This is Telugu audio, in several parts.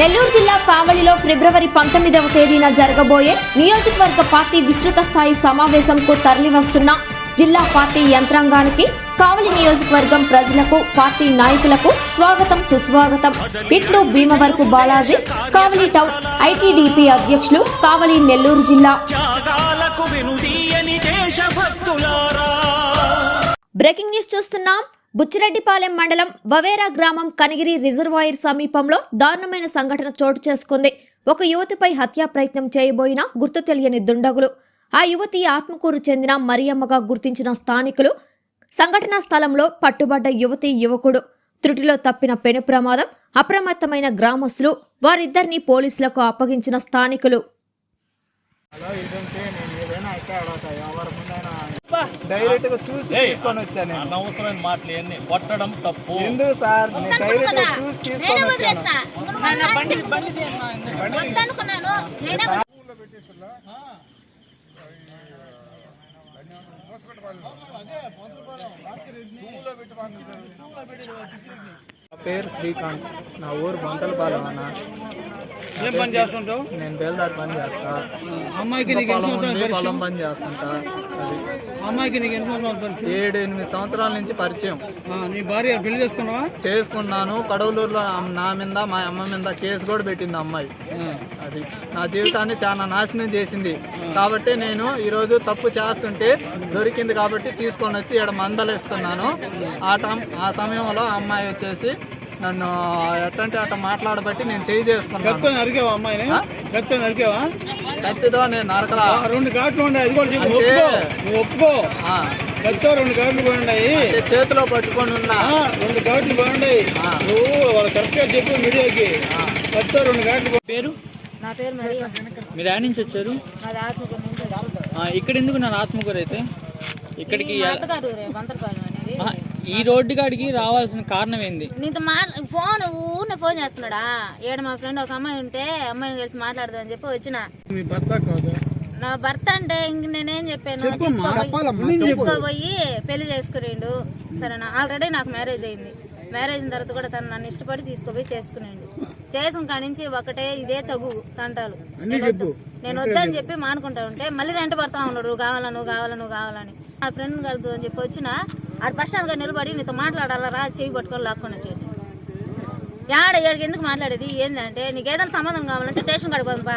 నెల్లూరు జిల్లా కావలిలో ఫిబ్రవరి పంతొమ్మిదవ తేదీన జరగబోయే నియోజకవర్గ పార్టీ విస్తృత స్థాయి సమావేశంకు తరలివస్తున్న జిల్లా పార్టీ యంత్రాంగానికి కావలి నియోజకవర్గం ప్రజలకు పార్టీ నాయకులకు స్వాగతం సుస్వాగతం. ఇట్లు భీమవరపు బాలాజీ కావలి టౌన్ ఐటీడీపీ అధ్యక్షులు కావలి నెల్లూరు జిల్లా. బ్రేకింగ్ న్యూస్ చూస్తున్నాం. బుచ్చిరెడ్డిపాలెం మండలం వవేరా గ్రామం కనిగిరి రిజర్వాయర్ సమీపంలో దారుణమైన సంఘటన చోటు చేసుకుంది. ఒక యువతిపై హత్యా ప్రయత్నం చేయబోయిన గుర్తు తెలియని దుండగులు. ఆ యువతి ఆత్మకూరు చెందిన మరియమ్మగా గుర్తించిన స్థానికులు. సంఘటనా స్థలంలో పట్టుబడ్డ యువతి యువకుడు. త్రుటిలో తప్పిన పెను ప్రమాదం అప్రమత్తమైన గ్రామస్తులు వారిద్దరిని పోలీసులకు అప్పగించిన స్థానికులు. హలో ఇదంటే నేను ఏదైనా అయితే అడగతా. ఎవరి ముందైనా డైరెక్ట్గా చూసి తీసుకొని వచ్చాను నేను. అనవసరమైన మాటలు ఎన్ని కొట్టడం తప్పు. ఎందుకు సార్? నేను డైరెక్ట్గా చూసి తీసుకొని వచ్చాను. పేరు శ్రీకాంత్. నా ఊరు బొంతలపాలెం అన్న. ఏం పని చేస్తుంటావు? నేను బేల్దారి పని చేస్తా. అమ్మాయికి నీకు ఎన్ని పొలం సంవత్సరాల పని చేస్తుంటా. అది. అమ్మాయికి నీకు ఎన్ని సంవత్సరాల పరిచయం? ఏడు ఎనిమిది సంవత్సరాల నుంచి పరిచయం. ఆ, నీ భార్య పెళ్ళి చేసుకున్నావా? చేసుకున్నాను. కడవలూరులో నా మీద మా అమ్మ మీద కేసు కూడా పెట్టింది అమ్మాయి. అది. నా జీవితాన్ని చాలా నాశనం చేసింది. కాబట్టి నేను ఈరోజు తప్పు చేస్తుంటే దొరికింది కాబట్టి తీసుకొని వచ్చి ఇక్కడ మందలిస్తున్నాను. ఆ టైం ఆ సమయంలో ఆ అమ్మాయి వచ్చేసి నన్ను ఎట్టంటే అట్ట మాట్లాడబట్టి నేను చేయి చేసుకున్నాను. గత్తో నరికేవా అమ్మాయిని? గత్తో నరికేవా కత్తితో నేను నరకలా. ఆ, రెండు ఘాట్లు ఉన్నాయి. అది కూడా చెప్పు. అంటే- ఒప్పుకో. నువ్వు ఒప్పుకో. ఆ, గత్తో రెండు ఘాట్లు అంటే చేతిలో పట్టుకొని ఉన్నా. ఆ, రెండు ఘాట్లు పోయినాయి నువ్వు వాళ్ళు కరెక్ట్గా చెప్పు మీడియాకి. గత్తో రెండు ఘాట్లు పో- పేరు? నా పేరు మరియా. మీరు యాడ్ నుంచి వచ్చారు? మాది ఆత్మకూరు నుంచి ఆ, ఇక్కడ ఎందుకు నా ఆత్మకూరు అయితే? ఇక్కడికి మా అత్తగారు రే వంతరపాలెం అనేది ఆ, ఈ రోడ్డు కాడికి రావాల్సిన కారణం ఏంది? నీతో మా ఫోన్ ఊరిని ఫోన్ చేస్తున్నాడా? ఏడ మా ఫ్రెండ్ ఒక అమ్మాయి ఉంటే అమ్మాయిని కలిసి మాట్లాడదాం అని చెప్పి వచ్చిన. మీ భర్త కాదు? నా భర్త అంటే ఇంక నేనేం చెప్పాను? తీసుకోపోయి పెళ్ళి చేసుకునేండు. సరేనా ఆల్రెడీ నాకు మ్యారేజ్ అయింది. మ్యారేజ్ అయిన తర్వాత కూడా తను నన్ను ఇష్టపడి తీసుకుపోయి చేసుకునేండు. చేసిన కాడి నుంచి ఒకటే ఇదే తగు తంటాలు. నేను వద్దు. నేను వద్దని చెప్పి. మానుకుంటా ఉంటే మళ్ళీ వెంట పడతా ఉన్నాడు. నువ్వు కావాలా నువ్వు కావాలా నువ్వు కావాలని నా ఫ్రెండ్ కలుదు అని చెప్పి వచ్చిన ఆడ బస్ స్టాండ్ నిలబడి నీతో మాట్లాడాలా? రా చేయి పట్టుకొని లాక్కొని వచ్చేసి యాడ ఏడికి ఎందుకు మాట్లాడేది? ఏంటంటే నీకు ఏదైనా సంబంధం కావాలంటే స్టేషన్ కాడికి పోదాంపా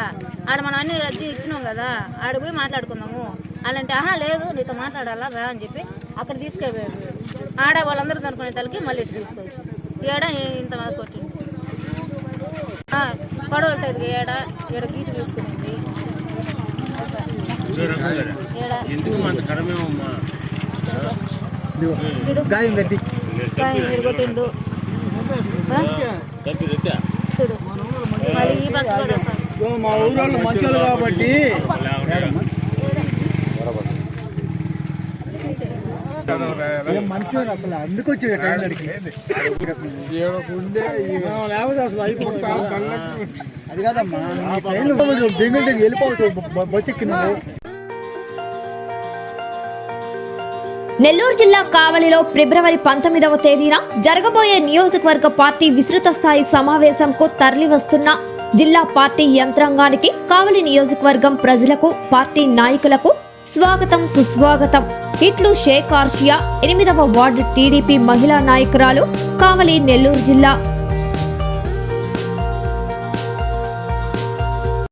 ఆడ మనం అన్ని రద్దు ఇచ్చినాం కదా ఆడ పోయి మాట్లాడుకుందాము. అలాంటి ఆహా లేదు నీతో మాట్లాడాలా? రా అని చెప్పి అక్కడ తీసుకెళ్ళాడు ఆడ వాళ్ళందరూ కనుక్కునే తలకి మళ్ళీ ఇటు తీసుకొచ్చి ఏడ ఇంత కొట్టింది ఆ, పడవలు తగ్గి ఏడ ఏడ గీటు తీసుకునింది ఏడ. గాయం గట్టి? చూడు. ఈ పక్క కూడా సార్ ఓ, మా ఊరోళ్ళు మంచోళ్ళు కాబట్టి. మనిషి అసలు అందుకు వచ్చి ఆ, లేకపోతే అసలు అయిపోతుంది అది కాదమ్మా బెంగళూరు వెళ్ళిపోవచ్చు బస్ ఎక్కినావు నెల్లూరు జిల్లా కావలిలో ఫిబ్రవరి పంతొమ్మిదవ తేదీన జరగబోయే నియోజకవర్గ పార్టీ విస్తృత స్థాయి సమావేశంకు తరలివస్తున్న జిల్లా పార్టీ యంత్రాంగానికి కావలి నియోజకవర్గం ప్రజలకు పార్టీ నాయకులకు స్వాగతం సుస్వాగతం. ఇట్లు షేక్ ఆర్షియా ఎనిమిదవ వార్డు టీడీపీ మహిళా నాయకురాలు కావలి నెల్లూరు జిల్లా